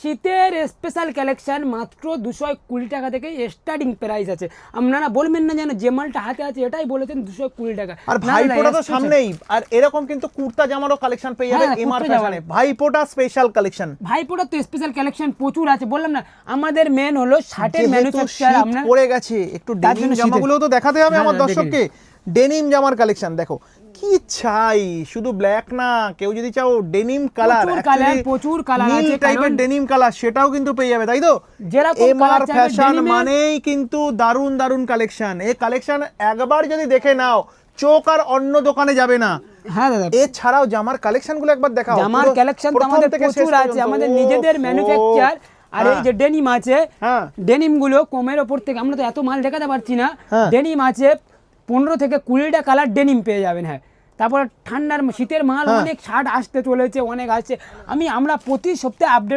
শীতের special collection মাত্র দুশো কুড়ি টাকা থেকে স্টার্টিং প্রাইস আছে। আপনারা বলবেন না যেন যে মালটা হাতে আছে এটাই বলেছেন দুশো কুড়ি টাকা। আর না, তো সামনেই। আর এরকম কিন্তু কুর্তা জামারও কালেকশন পেয়ে যাবেন হ্যাঁ, এমআর ফ্যাশনে ভাইফোঁটা স্পেশাল কালেকশন ভাইপোটা তো স্পেশাল কালেকশন প্রচুর আছে বললাম না আমাদের মেন হলো শার্টের ম্যানুফ্যাকচার আপনার। পড়ে গেছে একটু ডেনিম জামাগুলো তো দেখাতে হবে হ্যাঁ, আমার হ্যাঁ, দর্শককে। ডেনিম জামার কালেকশন দেখো। কি চাই? শুধু ব্ল্যাক না কেউ যদি চাও ডেনিম কালার colour, প্রচুর নীল আছে, টাইপের ডেনিম কালার সেটাও কিন্তু পেয়ে যাবে তাই তো? এমআর ফ্যাশন মানেই কিন্তু দারুণ দারুণ কালেকশন এই কালেকশন একবার যদি দেখে নাও চোখ আর অন্য দোকানে যাবে না। হ্যাঁ দাদা। এছাড়াও জামার কালেকশনগুলো একবার দেখাও। জামার কালেকশন তো আমাদের থেকে প্রচুর আছে আমাদের নিজেদের ম্যানুফ্যাকচার আর এই হ্যাঁ। যে ডেনিম আছে হ্যাঁ। ডেনিমগুলো কমের ওপর থেকে আমরা তো এত মাল দেখাতে পারছি না। হ্যাঁ। ডেনিম আছে পনেরো থেকে কুড়িটা কালার ডেনিম পেয়ে যাবেন হ্যাঁ তারপর ঠান্ডার শীতের মাল হ্যাঁ। অনেক শার্ট আসতে চলেছে অনেক আসছে আমি আমরা প্রতি সপ্তাহে আপডেট